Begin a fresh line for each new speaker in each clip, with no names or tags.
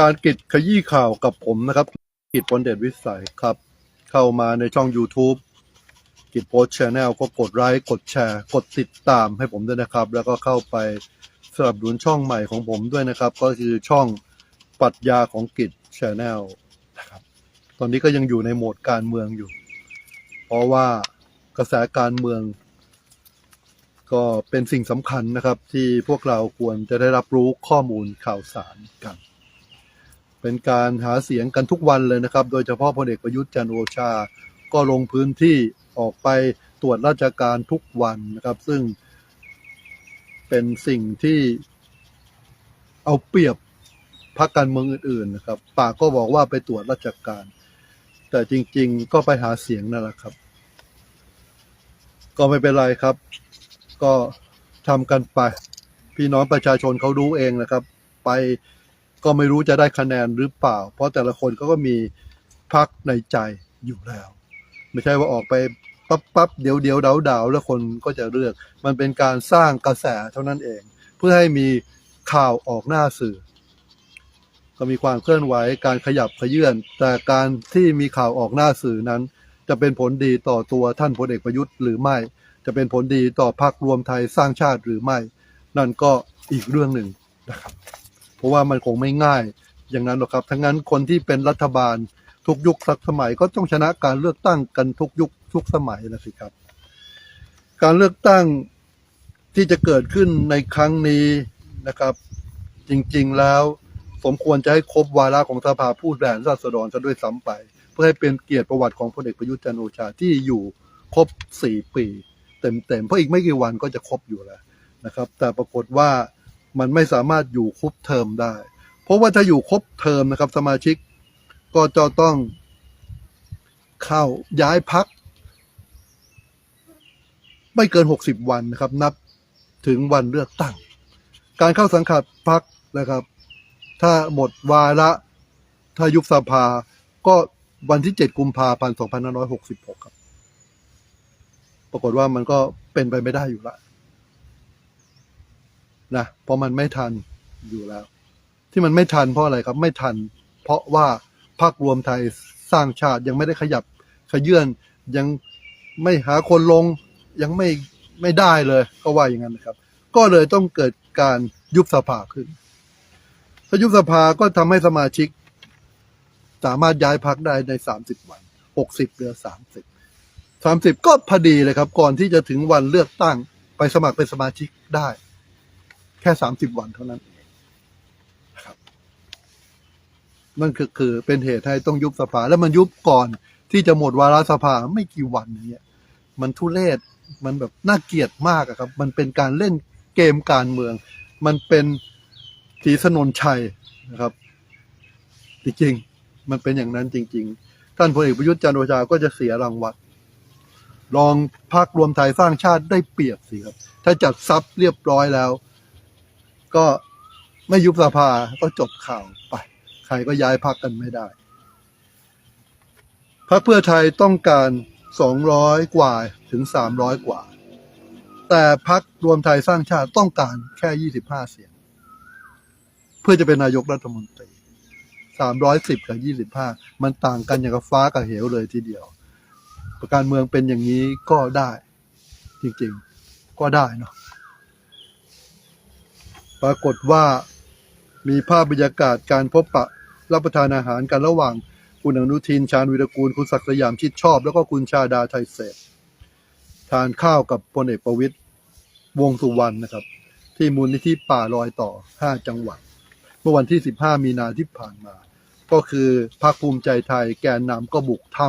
การกิจขยี้ข่าวกับผมนะครับ กิจพลเดชวิสัยครับ เข้ามาในช่อง YouTube กิจโพสชแนลก็กดไลค์กดแชร์ กดติดตามให้ผมด้วยนะครับ แล้วก็เข้าไปสนับสนุนช่องใหม่ของผมด้วยนะครับ ก็คือช่องปรัชญาของกิจชแนลนะครับ ตอนนี้ก็ยังอยู่ในโหมดการเมืองอยู่ เพราะว่ากระแสการเมือง ก็เป็นสิ่งสำคัญนะครับ ที่พวกเราควรจะได้รับรู้ข้อมูลข่าวสารกัน เป็นการหาเสียงกันทุกวันเลยนะครับ โดยเฉพาะพลเอกประยุทธ์จันโอชา ก็ลงพื้นที่ออกไปตรวจราชการทุกวันนะครับ ซึ่งเป็นสิ่งที่เอาเปรียบพรรคการเมืองอื่นๆนะครับ ปากก็บอกว่าไปตรวจราชการ แต่จริง ๆ ก็ไปหาเสียงนั่นแหละครับ ก็ไม่เป็นไรครับ ก็ทำกันไป พี่น้องประชาชนเขารู้เองนะครับ ไป ก็ไม่รู้จะได้คะแนนหรือเปล่า เพราะแต่ละคนเขาก็มีพักในใจอยู่แล้ว ไม่ใช่ว่าออกไปปั๊บปั๊บเดี๋ยวเดี๋ยวดาเดาแล้วคนก็จะเลือก มันเป็นการสร้างกระแสเท่านั้นเอง เพื่อให้มีข่าวออกหน้าสื่อ ก็มีความเคลื่อนไหวการขยับขยื่นแต่การที่มีข่าวออกหน้าสื่อนั้น จะเป็นผลดีต่อตัวท่านพลเอกประยุทธ์หรือไม่ จะเป็นผลดีต่อพรรครวมไทยสร้างชาติหรือไม่ นั่นก็อีกเรื่องหนึ่งนะครับ เพราะว่ามันคงไม่ง่าย อย่างนั้นหรอกครับ ทั้งนั้นคนที่เป็นรัฐบาลทุกยุคสักสมัยก็ต้องชนะการเลือกตั้งกันทุกยุคทุกสมัยนะสิครับ การเลือกตั้งที่จะเกิดขึ้นในครั้งนี้นะครับ จริงๆแล้วสมควรจะให้ครบวาระของสภาผู้แทนราษฎรซะด้วยซ้ำไป เพื่อให้เป็นเกียรติประวัติของพลเอกประยุทธ์จันโอชาที่อยู่ครบสี่ปี เต็มๆเพราะอีกไม่กี่วันก็จะครบอยู่แล้วนะครับ แต่ปรากฏว่า มันไม่สามารถอยู่ครบเทอมได้ เพราะว่าถ้าอยู่ครบเทอมนะครับ สมาชิกก็จะต้องเข้าย้ายพัก ไม่เกินหกสิบวันนะครับ นับถึงวันเลือกตั้ง การเข้าสังกัดพักนะครับ ถ้าหมดวาระถ้ายุบสภาก็วันที่เจ็ดกุมภาพันธ์สองพันห้าร้อยหกสิบหกครับ ปรากฏว่ามันก็เป็นไปไม่ได้อยู่แล้ว นะเพราะมันไม่ทันอยู่แล้ว ที่มันไม่ทันเพราะอะไรครับไม่ทัน เพราะว่าพรรครวมไทยสร้างชาติยังไม่ได้ขยับขยื่นยังไม่หาคนลงยังไม่ไม่ได้เลยก็ว่าอย่างนั้นนะครับ ก็เลยต้องเกิดการยุบสภาขึ้นถ้ายุบสภาก็ทำให้สมาชิก สามารถย้ายพักได้ในสามสิบวันหกสิบเหลือสามสิบสามสิบก็พอดีเลยครับ ก่อนที่จะถึงวันเลือกตั้งไปสมัครเป็นสมาชิกได้ แค่สามสิบวันเท่านั้นนะครับนั่นคือคือเป็นเหตุให้ต้องยุบสภา แล้วมันยุบก่อนที่จะหมดวาระสภาไม่กี่วันอย่างเงี้ยมันทุเรศมันแบบน่าเกลียดมากอะครับ มันเป็นการเล่นเกมการเมือง มันเป็นสีสนนชัยนะครับ จริงๆมันเป็นอย่างนั้นจริง ๆ ท่านพลเอกประยุทธ์จันทร์โอชาก็จะเสียรางวัลรองพักรวมไทยสร้างชาติได้เปรียบสิครับ ถ้าจัดซับเรียบร้อยแล้ว ก็ไม่ยุบสภาก็จบข่าวไป ใครก็ย้ายพักกันไม่ได้พักเพื่อไทยต้องการสองร้อยกว่าถึงสามร้อยกว่า แต่พักรวมไทยสร้างชาติต้องการแค่ยี่สิบห้าเสียง เพื่อจะเป็นนายกรัฐมนตรีสามร้อยสิบกับยี่สิบห้ามันต่างกันอย่างกับฟ้ากับเหวเลยทีเดียว ประการเมืองเป็นอย่างนี้ก็ได้ จริงๆ ก็ได้เนาะ ปรากฏว่ามีภาพบรรยากาศการพบปะรับประทานอาหารกันระหว่าง คุณอนุทินชาญวิรกูล คุณศักดิ์สยามชิดชอบ แล้วก็คุณชาดาไทยเศษทานข้าวกับพลเอกประวิตยวงสุวรรณนะครับ ที่มูลนิธิป่าลอยต่อ 5 จังหวัด เมื่อวันที่ 15 มีนาที่ผ่านมา ก็คือพรรคภูมิใจไทยแกนนำก็บุกถ้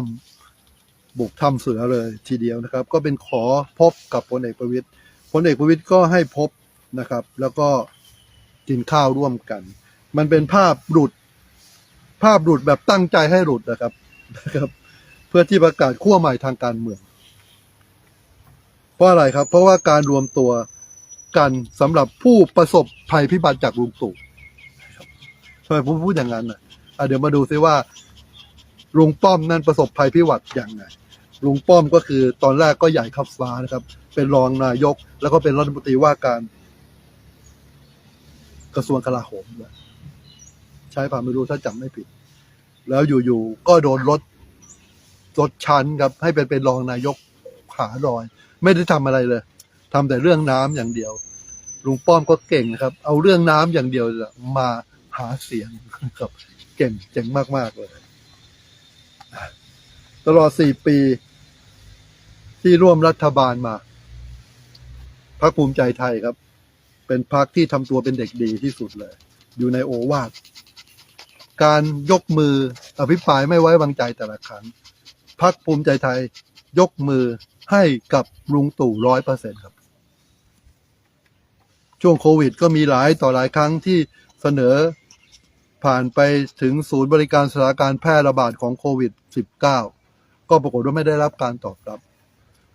ำบุกถ้ำเสือเลยทีเดียวนะครับ ก็เป็นขอพบกับพลเอกประวิตยพลเอกประวิตยก็ให้พบนะครับ แล้วก็ กินข้าวร่วมกัน มันเป็นภาพหลุด ภาพหลุดแบบตั้งใจให้หลุดนะครับนะครับ เพื่อที่ประกาศขั้วใหม่ทางการเมือง เพราะอะไรครับ เพราะว่าการรวมตัวกันสำหรับผู้ประสบภัยพิบัติจากลุงตู่ทำไมผมพูดอย่างนั้นอะอะเดี๋ยวมาดูซิว่าลุงป้อมนั่นประสบภัยพิบัติอย่างไงลุงป้อมก็คือตอนแรกก็ใหญ่ขับฟ้านะครับ เป็นรองนายก แล้วก็เป็นรัฐมนตรีว่าการ กระทรวงกลาโหมใช้ความไม่รู้ถ้าจำไม่ผิด แล้วอยู่ๆก็โดนลดลดชั้นครับ ให้เป็นเป็นรองนายกขาลอย ไม่ได้ทำอะไรเลยทำแต่เรื่องน้ำอย่างเดียวลุงป้อมก็เก่งนะครับ เอาเรื่องน้ำอย่างเดียวมาหาเสียงครับ เก่งเจ๋งมาก ๆ เลย ตลอดสี่ปี ที่ร่วมรัฐบาลมาพรรคภูมิใจไทยครับ เป็นพรรคที่ทำตัวเป็นเด็กดีที่สุดเลย อยู่ในโอวาทการยกมืออภิปรายไม่ไว้วางใจแต่ละครั้งพรรคภูมิใจไทยยกมือให้กับลุงตู่ร้อยเปอร์เซ็นครับ ช่วงโควิด ก็มีหลายต่อหลายครั้งที่เสนอผ่านไปถึงศูนย์บริการสถานการณ์แพร่ระบาดของโควิด -19 ก็ปรากฏว่าไม่ได้รับการตอบรับ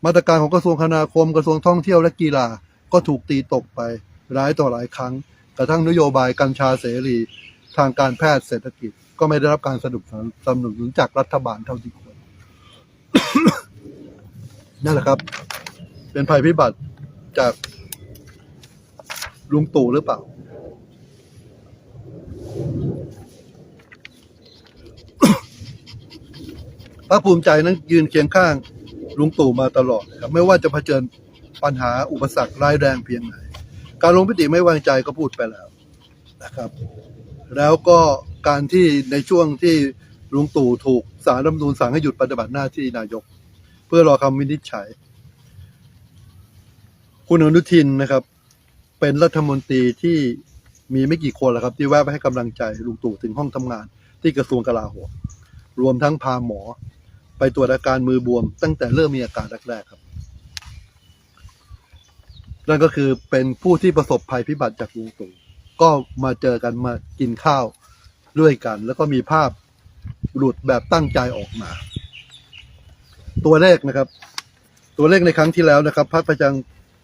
มาตรการของกระทรวงคมนาคมกระทรวงท่องเที่ยวและกีฬาก็ถูกตีตกไป หลายต่อหลายครั้ง กระทั่งนโยบายกัญชาเสรี ทางการแพทย์เศรษฐกิจ ก็ไม่ได้รับการสนับสนุนจากรัฐบาลเท่าที่ควรนั่นแหละครับ เป็นภัยพิบัติจากลุงตู่หรือเปล่า พรรคภูมิใจนั้นยืนเคียงข้างลุงตู่มาตลอดครับ ไม่ว่าจะเผชิญปัญหาอุปสรรคร้ายแรงเพียงไหน การลงมติไม่วางใจก็พูดไปแล้วนะครับ แล้วก็การที่ในช่วงที่ลุงตู่ถูกสารรัฐมนูญสั่งให้หยุดปฏิบัติหน้าที่นายก เพื่อรอคำวินิจฉัย คุณอนุทินนะครับ เป็นรัฐมนตรีที่มีไม่กี่คนแหละครับ ที่แวะไปให้กำลังใจลุงตู่ถึงห้องทำงาน ที่กระทรวงกลาโหมรวมทั้งพาหมอ ไปตรวจอาการมือบวม ตั้งแต่เริ่มมีอาการแรกๆครับ นั่นก็คือเป็นผู้ที่ประสบภัยพิบัติจากลุงตู่ก็มาเจอกันมากินข้าวด้วยกัน แล้วก็มีภาพหลุดแบบตั้งใจออกมา ตัวเลขนะครับ ตัวเลขในครั้งที่แล้วนะครับพรรคประจัง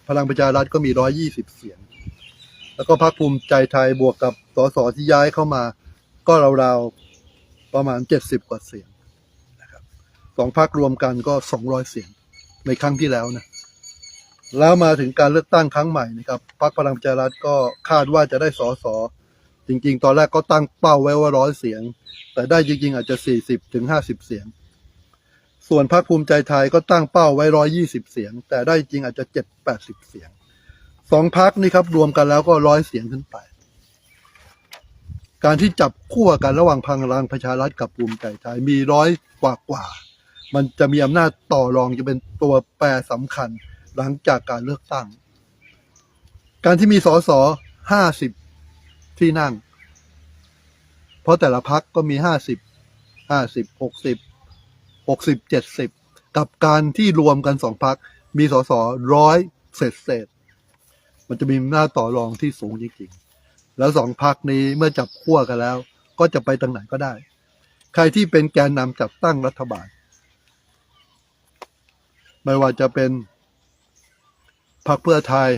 พลังประชารัฐก็มีร้อยี่สิบเสียง แล้วก็พรรคภูมิใจไทยบวกกับสสที่ย้ายเข้ามา ก็ราวๆประมาณเจ็ดสิบกว่าเสียงนะครับสองพักรวมกันก็สองร้อยเสียงในครั้งที่แล้วนะ แล้วมาถึงการเลือกตั้งครั้งใหม่นะครับพรรคพลังประชารัฐก็คาดว่าจะได้สอสอจริง ๆ ตอนแรกก็ตั้งเป้าไว้ว่าร้อยเสียง แต่ได้จริง ๆ อาจจะสี่สิบถึงห้าสิบเสียง ส่วนพรรคภูมิใจไทยก็ตั้งเป้าไว้ร้อยี่สิบเสียง แต่ได้จริงอาจจะเจ็ดแปดสิบเสียงสองพักนี่ครับรวมกันแล้วก็ร้อยเสียงขึ้นไป การที่จับคู่กันระหว่างพลังประชารัฐกับภูมิใจไทยมีร้อยกว่ากว่า มันจะมีอำนาจต่อรองจะเป็นตัวแปรสำคัญ หลังจากการเลือกตั้ง การที่มีสสห้าสิบที่นั่ง เพราะแต่ละพักก็มีห้าสิบห้าสิบหกสิบหกสิบเจ็ดสิบกับการที่รวมกันสองพักมีสสร้อยเศษเศษ มันจะมีอำนาต่อรองที่สูงจริงๆ แล้วสองพักนี้เมื่อจับขั้วกันแล้ว ก็จะไปทางไหนก็ได้ ใครที่เป็นแกนนำจัดตั้งรัฐบาล ไม่ว่าจะเป็น พรรคเพื่อไทย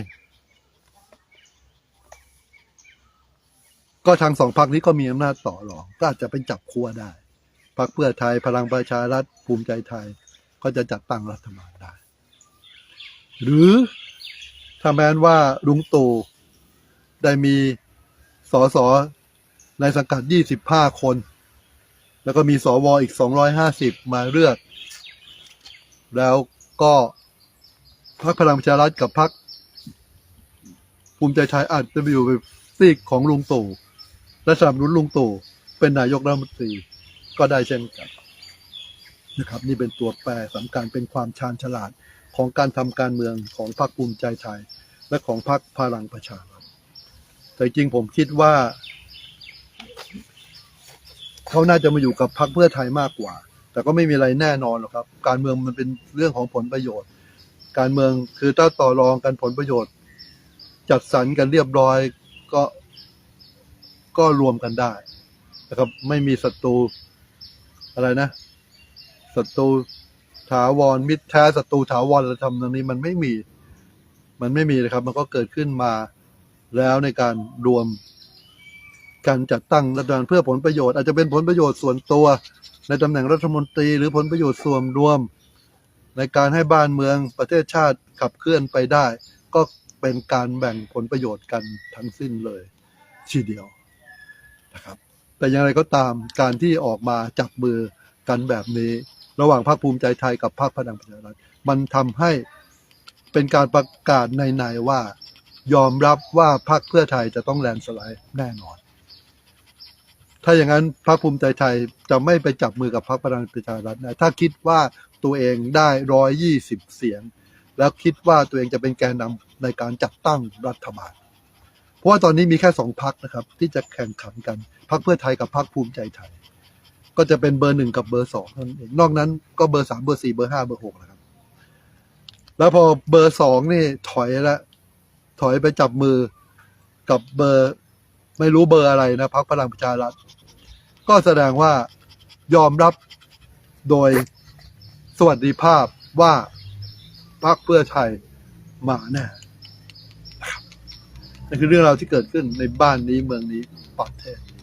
ก็ทางสองพรรคนี้ก็มีอำนาจต่อรอง ก็อาจจะเป็นจับคั่วได้พรรคเพื่อไทยพลังประชารัฐภูมิใจไทย ก็จะจัดตั้งรัฐบาลได้ หรือถ้าแม้นว่าลุงตู่ได้มีสอสอในสังกัด 25 คน แล้วก็มีสวออีก 250 มาเลือก แล้วก็ พรรคพลังประชารัฐกับพรรคภูมิใจไทยอาจจะไปอยู่ในซีกของลุงตู่และสนับสนุนลุงตู่เป็นนายกรัฐมนตรีก็ได้เช่นกันนะครับ นี่เป็นตัวแปรสำคัญเป็นความชาญฉลาดของการทำการเมืองของพรรคภูมิใจไทย และของพรรคพลังประชารัฐแต่จริงผมคิดว่า เขาน่าจะมาอยู่กับพรรคเพื่อไทยมากกว่า แต่ก็ไม่มีอะไรแน่นอนหรอกครับ การเมืองมันเป็นเรื่องของผลประโยชน์ การเมืองคือถ้าต่อรองกันผลประโยชน์ จัดสรรกันเรียบร้อยก็ก็รวมกันได้นะครับไม่มีศัตรูอะไรนะศัตรูถาวรมิตรแท้ศัตรูถาวรอะไรทำตรงนี้มันไม่มี มันไม่มีเลยครับ มันก็เกิดขึ้นมาแล้วในการรวมการจัดตั้งรัฐบาลเพื่อผลประโยชน์อาจจะเป็นผลประโยชน์ส่วนตัว ในตำแหน่งรัฐมนตรี หรือผลประโยชน์ส่วนรวม ในการให้บ้านเมืองประเทศชาติขับเคลื่อนไปได้ ก็เป็นการแบ่งผลประโยชน์กันทั้งสิ้นเลย ทีเดียวนะครับ แต่อย่างไรก็ตามการที่ออกมาจับมือกันแบบนี้ ระหว่างพรรคภูมิใจไทยกับพรรคพลังประชารัฐมันทำให้เป็นการประกาศในๆว่ายอมรับว่าพรรคเพื่อไทยจะต้องแลนสไลด์แน่นอน ถ้าอย่างนั้นพรรคภูมิใจไทยจะไม่ไปจับมือกับพรรคพลังประชารัฐนะถ้าคิดว่า ตัวเองได้ร้อยยี่สิบเสียง แล้วคิดว่าตัวเองจะเป็นแกนนำในการจัดตั้งรัฐบาล เพราะว่าตอนนี้มีแค่สองพักนะครับ ที่จะแข่งขันกันพักเพื่อไทยกับพักภูมิใจไทย ก็จะเป็นเบอร์หนึ่งกับเบอร์สองนั่นเองนอกนั้นก็เบอร์สามเบอร์สี่เบอร์ห้าเบอร์หกนะครับ แล้วพอเบอร์สองนี่ถอยละถอยไปจับมือกับเบอร์ไม่รู้เบอร์อะไรนะพักพลังประชารัฐก็แสดงว่ายอมรับโดย สวัสดิภาพว่าพักเพื่อไทยมาแน่นั่นคือเรื่องราวที่เกิดขึ้นในบ้านนี้เมืองนี้ประเทศนี้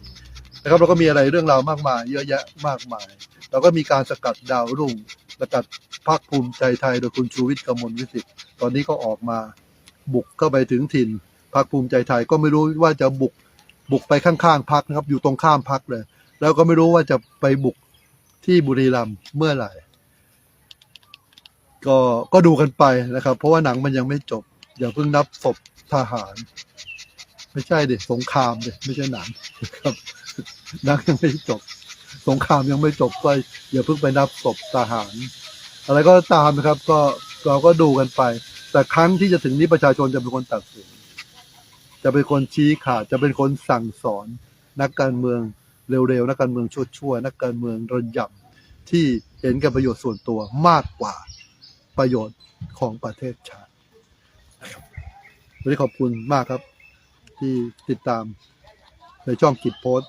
นะครับเราก็มีอะไรเรื่องราวมากมาย เยอะแยะมากมายเราก็มีการสกัดดาวรุ่งสกัดพรรคภูมิใจไทย โดยคุณชูวิทย์กมลวิสิทธิ์ตอนนี้ก็ออกมาบุกเข้าไปถึงถิ่นพรรคภูมิใจไทยก็ไม่รู้ว่าจะบุกบุกไปข้างๆพักนะครับ อยู่ตรงข้ามพักเลย แล้วก็ไม่รู้ว่าจะไปบุกที่บุรีรัมย์เมื่อไหร่ ก็ก็ดูกันไปนะครับ เพราะว่าหนังมันยังไม่จบ อย่าเพิ่งนับศพทหาร ไม่ใช่ดิสงครามดิไม่ใช่หนังนะครับหนังยังไม่จบ สงครามยังไม่จบก็อย่าเพิ่งไปนับศพทหาร อะไรก็ตามนะครับ ก็เราก็ดูกันไป แต่ครั้งที่จะถึงนี้ประชาชนจะเป็นคนตัดสินจะเป็นคนชี้ขาดจะเป็นคนสั่งสอนนักการเมืองเร็วๆ นักการเมืองชั่วๆ นักการเมืองระยำที่เห็นแกับประโยชน์ส่วนตัวมากกว่า ประโยชน์ของประเทศชาติวันนี้ขอบคุณมากครับ ที่ติดตามในช่องกิจโพส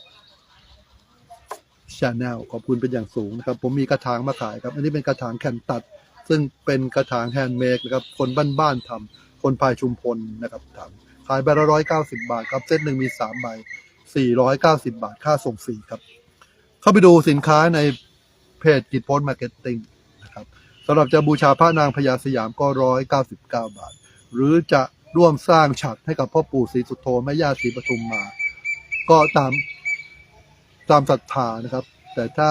ชาแนลขอบคุณเป็นอย่างสูงนะครับ ผมมีกระถางมาขายครับ อันนี้เป็นกระถางแคนตัด ซึ่งเป็นกระถางแฮนด์เมดนะครับ คนบ้านๆทำคนพายชุมพลนะครับทำขายใบละร้อยเก้าสิบาทครับ เซตหนึ่งมีสามใบสี่ร้อยเก้าสิบาท ค่าส่งฟรีครับ เข้าไปดูสินค้าในเพจกิจโพสมาร์เก็ตติ้ง สำหรับจะบูชาพระนางพญาสยามก็ร้อยเก้าสิบเก้าบาท หรือจะร่วมสร้างฉัดให้กับพ่อปู่ศรีสุโธแม่ย่าศรีปทุมมา ก็ตามตามศรัทธานะครับ แต่ถ้า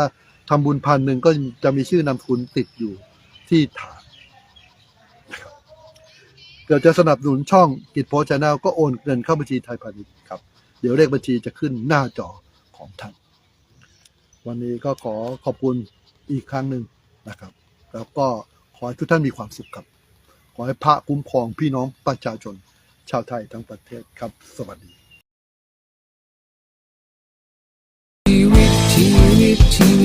ทำบุญพันหนึ่งก็จะมีชื่อนามสกุลติดอยู่ที่ฐานนะครับเกิดจะสนับสนุนช่องกิจโพสชแนลก็โอนเงินเข้าบัญชีไทยพาณิชย์ครับ เดี๋ยวเลขบัญชีจะขึ้นหน้าจอของท่าน วันนี้ก็ขอขอบคุณอีกครั้งหนึ่งนะครับ แล้วก็ขอให้ทุกท่านมีความสุขครับ ขอให้พระคุ้มครองพี่น้องประชาชน ชาวไทยทั้งประเทศครับ สวัสดี
ชีวิตชีวิตชีวิต